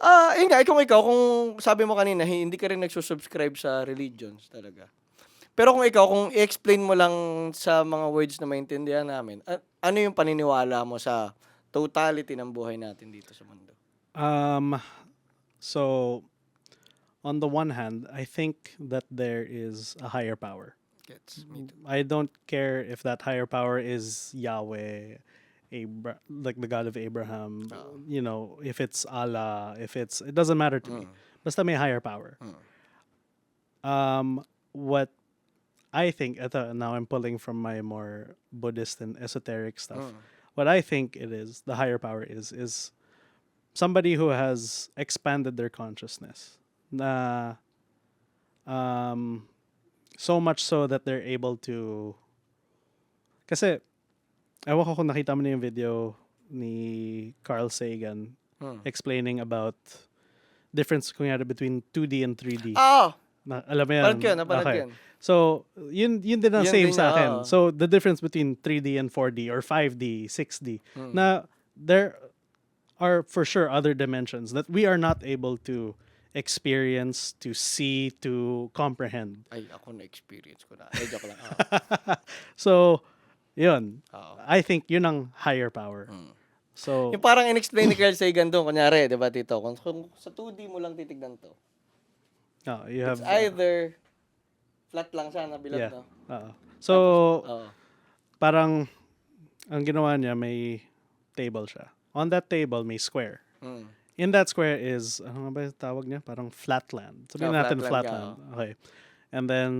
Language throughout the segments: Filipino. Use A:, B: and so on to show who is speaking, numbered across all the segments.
A: Ah, yun nga, kung ikaw, kung sabi mo kanina, hi- hindi ka rin nagsusubscribe sa religions talaga. Pero kung ikaw, kung i-explain mo lang sa mga words na maintindihan namin, a- ano yung paniniwala mo sa totality ng buhay natin dito sa mundo?
B: Um, so, on the one hand, I think that there is a higher power.
A: Gets me too.
B: I don't care if that higher power is Yahweh, Abra- like the God of Abraham.
A: Oo.
B: You know, if it's Allah, if it's it doesn't matter to me.
A: Mm.
B: Basta may higher power.
A: Mm.
B: Um, what I think, ito, now I'm pulling from my more Buddhist and esoteric stuff.
A: Mm.
B: What I think it is, the higher power is, is somebody who has expanded their consciousness. Na, um, so much so that they're able to, kasi, ewan ko kung nakita mo na yung video ni Carl Sagan
A: Mm.
B: explaining about difference kunyari between 2D and 3D.
A: Ah,
B: Na, alam mo yan?
A: ko yun, napanood ko
B: Okay.
A: yun.
B: So, yun, yun din ang
A: Yun
B: same
A: din
B: sa akin.
A: oo.
B: So, the difference between 3D and 4D or 5D, 6D,
A: Mm.
B: na there are for sure other dimensions that we are not able to experience, to see, to comprehend.
A: Ay, ako na-experience ko na. Ay, joke lang. Ah,
B: so, yun.
A: oo.
B: I think yun ang higher power.
A: Mm.
B: So,
A: Yung parang in-explain ni Carl Sagan doon, kunyari, di ba, Tito? Kung, kung sa 2D mo lang titignan to,
B: oh, you have...
A: it's either flat lang siya na bilog,
B: Yeah.
A: no?
B: Oo. So,
A: Oo.
B: parang ang ginawa niya may table siya. On that table may square.
A: Mm.
B: In that square is ano nga ba yung tawag niya? Parang flatland. Sabihin
A: Ah,
B: natin
A: flatland
B: flatland.
A: ka,
B: Okay. And then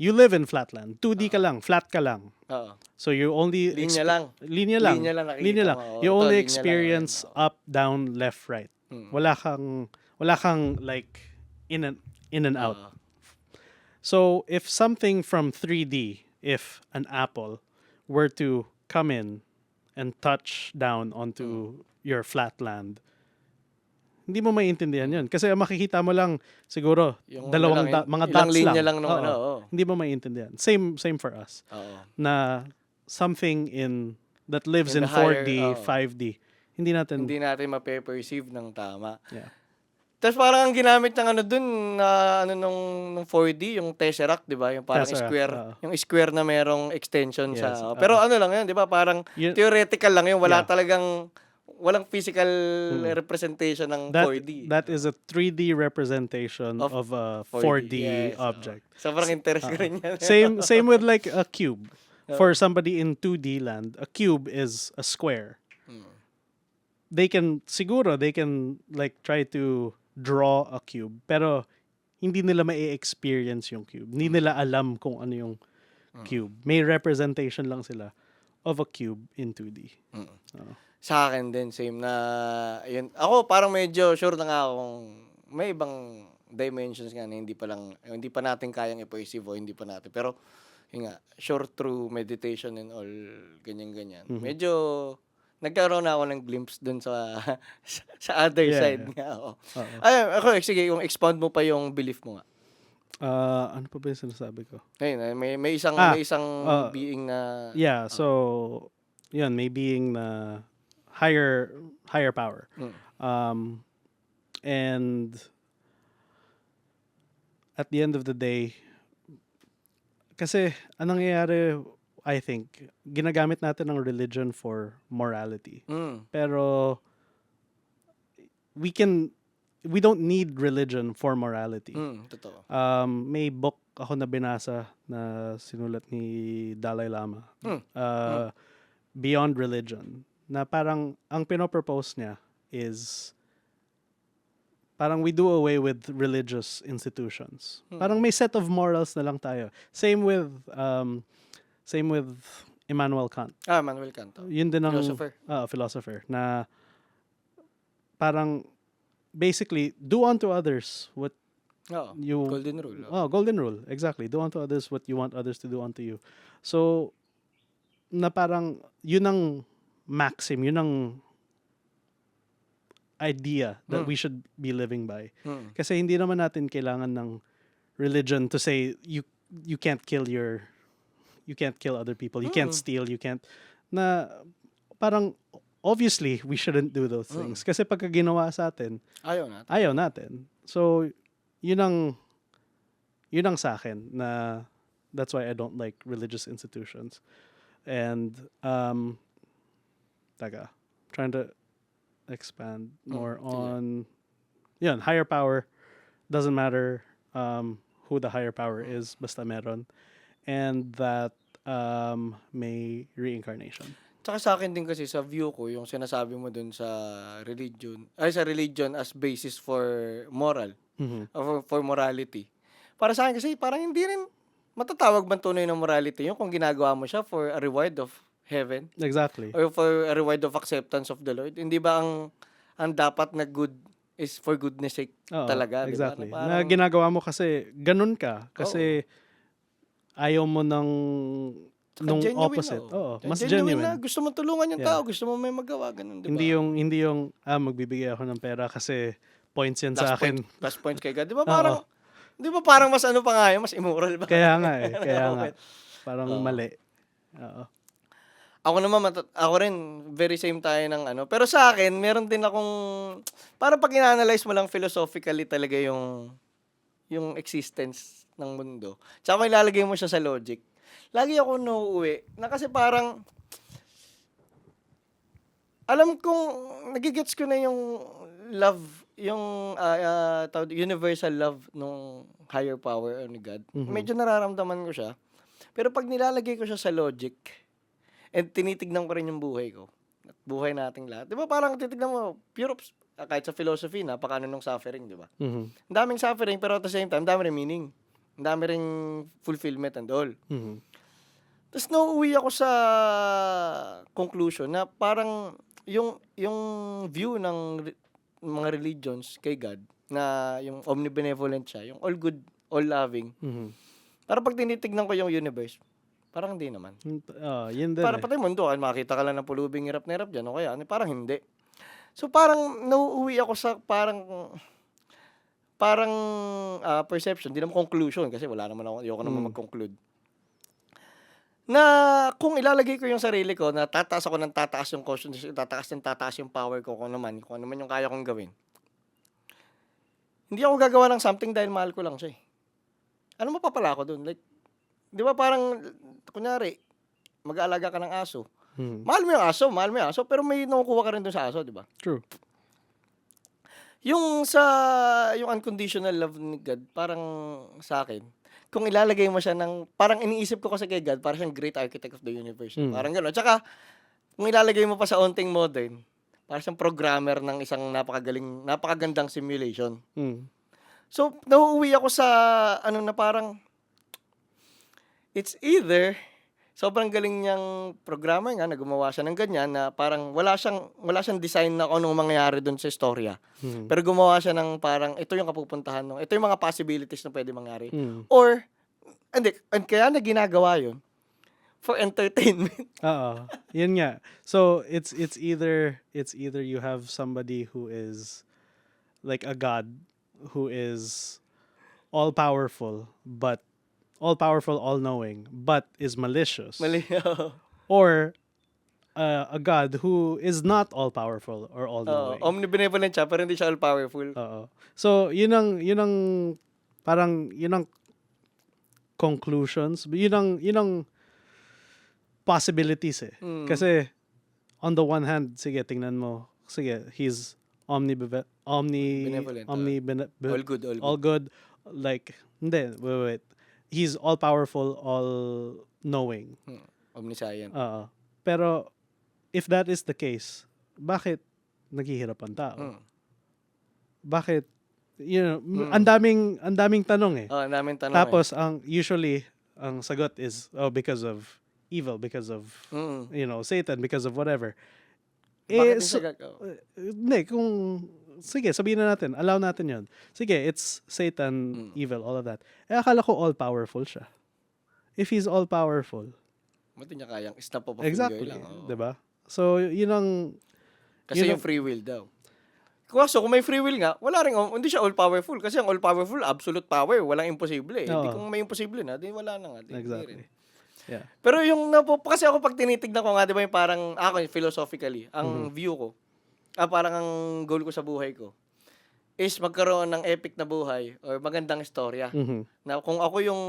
B: you live in flatland. 2D ka lang, flat ka lang.
A: Oo.
B: So you only
A: Linya lang.
B: Linya lang.
A: Linya lang nakikita
B: Linya lang.
A: mo.
B: You
A: Ito,
B: only
A: linya lang,
B: experience up, down, left, right.
A: Mm.
B: Wala kang wala kang like in and in and out.
A: Oo.
B: So if something from 3D, if an apple were to come in and touch down onto
A: Mm.
B: your flat land, hindi mo maintindihan yun. Kasi ang makikita mo lang siguro
A: Yung
B: dalawang
A: lang,
B: da- mga dots
A: linya
B: lang.
A: lang
B: Oo.
A: ano, oo.
B: Hindi mo maintindihan. Same same for us.
A: Oo.
B: Na something in that lives
A: In
B: in,
A: higher-
B: 4D,
A: oo.
B: 5D. Hindi natin
A: Hindi natin mape-perceive ng tama.
B: yeah.
A: Tapos parang ang ginamit ng ano dun na ano nung, nung 4D, yung Tesseract, 'di ba? Yung parang
B: Tesseract,
A: square,
B: oo.
A: yung square na merong extension sa.
B: Yes, oo.
A: Pero ano lang 'yun, 'di ba? Parang
B: Yun-
A: theoretical lang 'yun, wala
B: Yeah.
A: talagang walang physical representation ng
B: That
A: 4D.
B: that is a 3D representation
A: Of
B: of, a
A: 4D,
B: 4D,
A: yes,
B: object.
A: Sobrang interest ko rin yan.
B: same same with like a cube. For somebody in 2D land, a cube is a square.
A: Hmm.
B: They can siguro they can like try to draw a cube, pero hindi nila mai-experience yung cube. Hindi nila alam kung ano yung cube. May representation lang sila of a cube in 2D.
A: Sa akin din, same na, yun. Ako, parang medyo sure na nga akong may ibang dimensions nga na hindi pa lang, hindi pa natin kayang i-perceive o hindi pa natin. Pero, yun nga, sure through meditation and all, ganyan-ganyan. Medyo, nagkaroon na ako ng glimpse dun sa, sa, other
B: Yeah,
A: side
B: yeah.
A: nga. Oo.
B: Oo.
A: Ay, ako, sige, yung expound mo pa yung belief mo nga.
B: Ah, ano pa ba yung sinasabi ko?
A: Ayun, may, may isang,
B: Ah,
A: may isang
B: uh,
A: being na,
B: Yeah, so yun, may being na higher higher power.
A: Mm.
B: Um and at the end of the day kasi anong nangyayari I think ginagamit natin ng religion for morality.
A: mm,
B: Pero we can we don't need religion for morality.
A: mm, totoo.
B: Um, may book ako na binasa na sinulat ni Dalai Lama.
A: Hmm.
B: Uh, Beyond Religion. Na parang ang pinopropose niya is parang we do away with religious institutions.
A: Hmm.
B: Parang may set of morals na lang tayo. Same with um, same with Immanuel Kant.
A: Ah, Manuel Canto.
B: Yun din ang
A: Philosopher.
B: Ah, philosopher na parang basically do unto others what
A: Oo.
B: you
A: Golden rule. oo.
B: Oh, golden rule. Exactly. Do unto others what you want others to do unto you. So, na parang, yun ang maxim, yun ang idea that
A: Mm.
B: we should be living by.
A: Mm.
B: Kasi hindi naman natin kailangan ng religion to say you you can't kill your you can't kill other people, you can't
A: Mm.
B: steal, you can't na parang obviously, we shouldn't do those things.
A: Mm.
B: things. Kasi pagka ginawa sa atin,
A: Ayaw na.
B: ayaw natin. So, yun ang, yun ang sa akin na that's why I don't like religious institutions. And, um, taga, trying to expand more
A: sige.
B: on, yun, higher power, doesn't matter um, who the higher power is, basta meron. And that um, may reincarnation.
A: Tsaka sa akin din kasi sa view ko, yung sinasabi mo dun sa religion, ay sa religion as basis for moral,
B: Mhm.
A: or for, for morality. Para sa akin kasi parang hindi rin matatawag bang tunay na morality yun kung ginagawa mo siya for a reward of heaven
B: Exactly.
A: or for a reward of acceptance of the Lord. Hindi ba ang ang dapat na good is for goodness sake
B: Oo,
A: talaga?
B: Exactly.
A: Na
B: Na,
A: parang-
B: ginagawa mo kasi ganun ka. Kasi ayaw mo ng nung
A: genuine,
B: opposite.
A: oh.
B: Oo, mas
A: genuine.
B: genuine.
A: na gusto mo tulungan yung
B: Yeah.
A: tao, gusto mo may magawa, ganun, di ba?
B: Hindi yung hindi yung ah magbibigay ako ng pera kasi points yan sa akin.
A: Point, plus points kay God. Di ba parang, di ba parang mas ano pa nga yun, mas immoral ba?
B: Kaya nga eh, kaya nga.
A: Okay.
B: Parang mali. Oo.
A: Ako naman, matat- ako rin, very same tayo ng ano. Pero sa akin, meron din akong, parang pag ina-analyze mo lang philosophically talaga yung, yung existence ng mundo. Tsaka ilalagay mo siya sa logic. Lagi ako nauuwi na kasi parang, alam kong, nagigets ko na yung love, yung ah, tawag- universal love nung higher power or ni God.
B: Mhm.
A: Medyo nararamdaman ko siya. Pero pag nilalagay ko siya sa logic, and tinitignan ko rin yung buhay ko, at buhay nating lahat. Di ba parang titignan mo, pure, ah, kahit sa philosophy, napakano nung suffering, di ba?
B: Mhm.
A: Ang daming suffering, pero at the same time, dami rin meaning. Ang dami ring fulfillment and all.
B: Mhm.
A: Tapos nauuwi ako sa conclusion na parang yung yung view ng re- mga religions kay God na yung omnibenevolent siya, yung all good, all loving.
B: Mhm.
A: Para pag tinitignan ko yung universe, parang hindi naman.
B: Ah, yun din.
A: Para
B: eh.
A: pati mundo, ay makita ka lang ng pulubing hirap na hirap dyan, o kaya, parang hindi. So parang nauuwi ako sa parang parang ah, perception, di naman conclusion kasi wala naman ako, ayoko naman
B: Mm.
A: mag-conclude. Na kung ilalagay ko yung sarili ko na tataas ako ng tataas yung consciousness, tataas ng tataas yung power ko kung ano man, kung ano man yung kaya kong gawin. Hindi ako gagawa ng something dahil mahal ko lang siya eh. Ano mapapala ako dun? Like, di ba parang, kunyari, mag-aalaga ka ng aso.
B: Mhm.
A: Mahal mo yung aso, mahal mo yung aso, pero may nakukuha ka rin dun sa aso, di ba?
B: True.
A: Yung sa, yung unconditional love ni God, parang sa akin, kung ilalagay mo siya ng, parang iniisip ko kasi kay God, parang siyang great architect of the universe.
B: Mm.
A: Parang gano'n. Tsaka, kung ilalagay mo pa sa onting modern, parang siyang programmer ng isang napakagaling, napakagandang simulation.
B: Mm.
A: So, nauuwi ako sa, ano na parang, it's either, sobrang galing niyang programmer nga, na gumawa siya ng ganyan, na parang wala siyang, wala siyang design na kung anong mangyayari doon sa istorya.
B: Mhm.
A: Pero gumawa siya ng parang, ito yung kapupuntahan nung, ito yung mga possibilities na pwede mangyari.
B: Mm.
A: Or, hindi, and kaya na ginagawa yun, for entertainment.
B: Oo. Yun nga. So it's it's either it's either you have somebody who is like a god who is all powerful but all powerful, all knowing, but is malicious.
A: Mali.
B: or uh, a god who is not all powerful or all
A: Oo,
B: knowing.
A: omnibenevolent siya, pero hindi siya all-powerful.
B: Oo. So, yun ang, yun ang, parang, yun ang conclusions. Yun ang, yun ang possibilities eh.
A: Mm.
B: Kasi, on the one hand, sige, tingnan mo, sige, he's omni, omni,
A: Benevolent, ah.
B: omni, bene- be-
A: all good, all good.
B: all good. Like, hindi, wait, wait. He's all powerful, all knowing.
A: Hmm, Omniscient.
B: Oo. Pero, if that is the case, bakit naghihirap ang tao?
A: Hmm.
B: Bakit, you know,
A: Mm.
B: ang daming, ang daming tanong eh.
A: Oh, ang daming tanong
B: Tapos, ang, usually, ang sagot is, oh, because of evil, because of,
A: eh. Mm.
B: you know, Satan, because of whatever.
A: Bakit
B: Eh, so,
A: oh.
B: uh, hindi, kung, sige, sabihin na natin, allow natin yon Sige, it's Satan,
A: Mm.
B: evil, all of that. Eh, akala ko all-powerful siya. If he's all-powerful,
A: Buti niya kayang snap a
B: exactly,
A: lang. oo.
B: 'di ba? So, yun ang,
A: Kasi
B: Yun
A: yung free will daw. Kaso kung may free will nga, wala rin, oh, hindi siya all-powerful. Kasi ang all-powerful, absolute power. Walang imposible eh. Di
B: Oo.
A: kung may imposible na, di wala na nga. Di, di
B: exactly.
A: rin.
B: Yeah.
A: Pero yung napo, kasi ako pag tinitignan ko nga, di ba yung parang, ako philosophically, ang view ko, ah, parang ang goal ko sa buhay ko, is magkaroon ng epic na buhay or magandang istorya.
B: Mhm.
A: Na kung ako yung,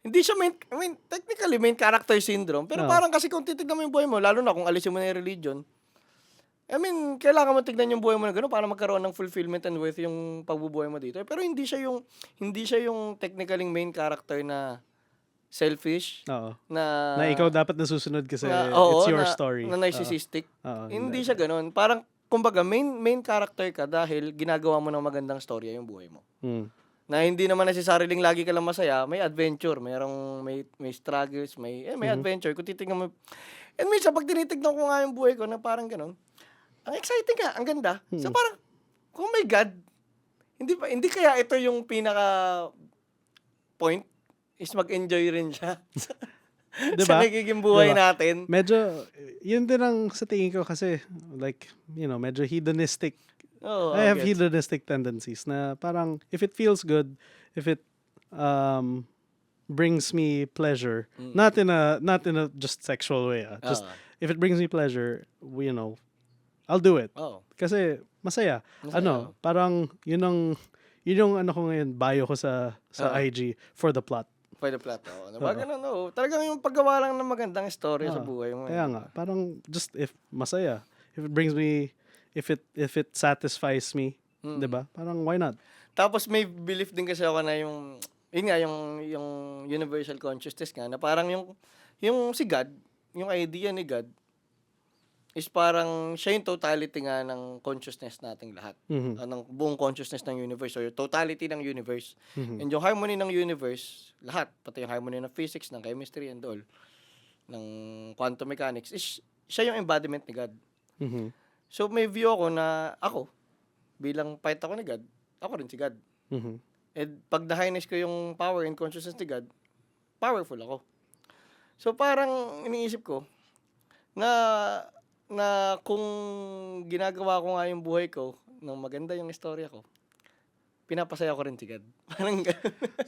A: hindi siya main, I mean, technically main character syndrome, pero
B: Oo.
A: parang kasi kung titignan mo yung buhay mo, lalo na kung alisin mo na yung religion, I mean, kailangan mo tignan yung buhay mo na gano'n para magkaroon ng fulfillment and worth yung pagbubuhay mo dito. Pero hindi siya yung hindi siya yung technically main character na selfish
B: Oo.
A: na
B: na ikaw dapat nasusunod kasi
A: na, oo,
B: it's your
A: na,
B: story.
A: Na narcissistic.
B: Oo,
A: hindi siya gano'n. Parang kumbaga main main character ka dahil ginagawa mo ng magandang storya yung buhay mo.
B: Mm.
A: Na hindi naman necessarily lagi ka lang masaya, may adventure, mayroong may may struggles, may eh, may adventure. Kung titingnan mo And minsan pag tinitignan ko nga yung buhay ko na parang gano'n, ang exciting nga, ang ganda. So parang oh my god, hindi pa hindi kaya ito yung pinaka point is mag-enjoy rin siya
B: Diba?
A: sa nagiging buhay
B: Diba?
A: natin.
B: Medyo, yun din ang sa tingin ko kasi, like, you know, medyo hedonistic.
A: Oo,
B: I have
A: gets.
B: hedonistic tendencies na parang, if it feels good, if it um, brings me pleasure, not in a, not in a just sexual way, ah. just,
A: Oo.
B: if it brings me pleasure, you know, I'll do it.
A: Oo.
B: Kasi, masaya.
A: Masaya,
B: ano,
A: oo.
B: parang, yun ang, yun yung ano ko ngayon, bio ko sa, sa
A: Oo.
B: IG for the plot.
A: For the plot. Oo. Diba? Ganun, oo. Talagang yung paggawa lang ng magandang story sa
B: Oo.
A: buhay mo. eh.
B: Kaya nga, parang just if masaya, if it brings me, if it if it satisfies me,
A: Mm.
B: 'di ba? Parang why not?
A: Tapos may belief din kasi ako na yung, yun nga, yung, yung universal consciousness nga, na parang yung, yung si God, yung idea ni God, is parang siya yung totality nga ng consciousness nating lahat.
B: Mhm.
A: Ah, ng buong consciousness ng universe or yung totality ng universe.
B: Mhm.
A: And yung harmony ng universe, lahat, pati yung harmony ng physics, ng chemistry and all, ng quantum mechanics, is siya yung embodiment ni God.
B: Mhm.
A: So may view ako na ako, bilang part ako ni God, ako rin si God.
B: Mhm.
A: And pag na-harness ko yung power and consciousness ni God, powerful ako. So parang iniisip ko na na kung ginagawa ko nga yung buhay ko nang maganda yung istorya ko, pinapasaya ko rin si God. Parang.